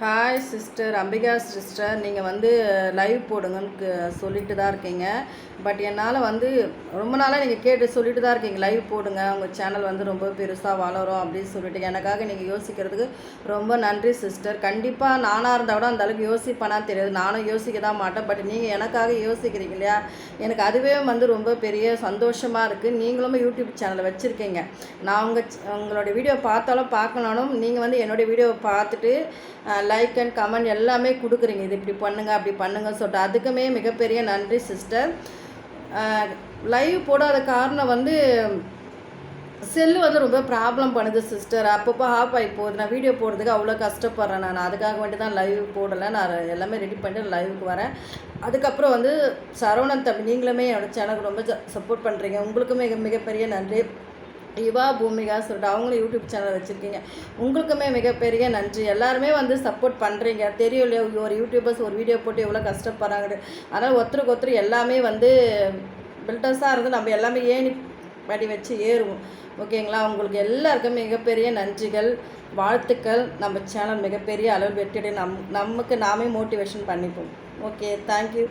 Hi sister Ambika sister நீங்கள் வந்து live போடுங்கன்னு சொல்லிட்டு தான் இருக்கீங்க. பட் என்னால் வந்து ரொம்ப நாளாக நீங்கள் கேட்டு சொல்லிட்டு தான் இருக்கீங்க. லைவ் போடுங்க. உங்கள் சேனல் வந்து ரொம்ப பெருசாக வளரும் அப்படின்னு சொல்லிட்டு. எனக்காக நீங்கள் யோசிக்கிறதுக்கு ரொம்ப நன்றி சிஸ்டர் கண்டிப்பாக நானாக இருந்தால் கூட அந்த அளவுக்கு யோசிப்பேனா தெரியாது. நானும் யோசிக்க தான் மாட்டேன். பட் நீங்கள் எனக்காக யோசிக்கிறீங்க இல்லையா? எனக்கு அதுவே வந்து ரொம்ப பெரிய சந்தோஷமாக இருக்குது நீங்களும் யூடியூப் சேனல் வச்சுருக்கீங்க. நான் உங்கள் உங்களோட வீடியோ பார்த்தாலும் பார்க்கணும் நீங்கள் வந்து என்னுடைய வீடியோவை பார்த்துட்டு லைக் அண்ட் கமெண்ட் எல்லாமே கொடுக்குறீங்க. இது இப்படி பண்ணுங்க அப்படி பண்ணுங்க சொல்லிட்டு அதுக்குமே மிகப்பெரிய நன்றி சிஸ்டர் லைவ் போடாத காரணம் வந்து செல்லு வந்து ரொம்ப ப்ராப்ளம் பண்ணுது சிஸ்டர் அப்பப்போ ஆஃப் ஆகி போகுது. நான் வீடியோ போடுறதுக்கு அவ்வளோ கஷ்டப்படுறேன் நான். அதுக்காக வேண்டி தான் லைவ் போடலை. நான் எல்லாமே ரெடி பண்ணிட்டு லைவுக்கு வரேன். அதுக்கப்புறம் வந்து சரவணன் தம்பி நீங்களுமே என்னோட சேனலுக்கு ரொம்ப சப்போர்ட் பண்ணுறீங்க உங்களுக்குமே மிக மிகப்பெரிய நன்றி. யுவா பூமிகா சொல்லிட்டு அவங்களும் யூடியூப் சேனல் வச்சுருக்கீங்க. உங்களுக்குமே மிகப்பெரிய நன்றி. எல்லாருமே வந்து சப்போர்ட் பண்ணுறீங்க தெரியும் இல்லையா? ஒரு யூடியூபர்ஸ் ஒரு வீடியோ போட்டு எவ்வளோ கஷ்டப்படுறாங்க அதனால் ஒருத்தருக்கு ஒருத்தர் எல்லாமே வந்து பில்டர்ஸாக இருந்து நம்ம எல்லாமே ஏணி படி வச்சு ஏறுவோம். ஓகேங்களா? உங்களுக்கு எல்லாருக்கும் மிகப்பெரிய நன்றிகள் வாழ்த்துக்கள். நம்ம சேனல் மிகப்பெரிய அளவில் வெற்றியடை நம் நமக்கு நாமே மோட்டிவேஷன் பண்ணிப்போம். Okay thank you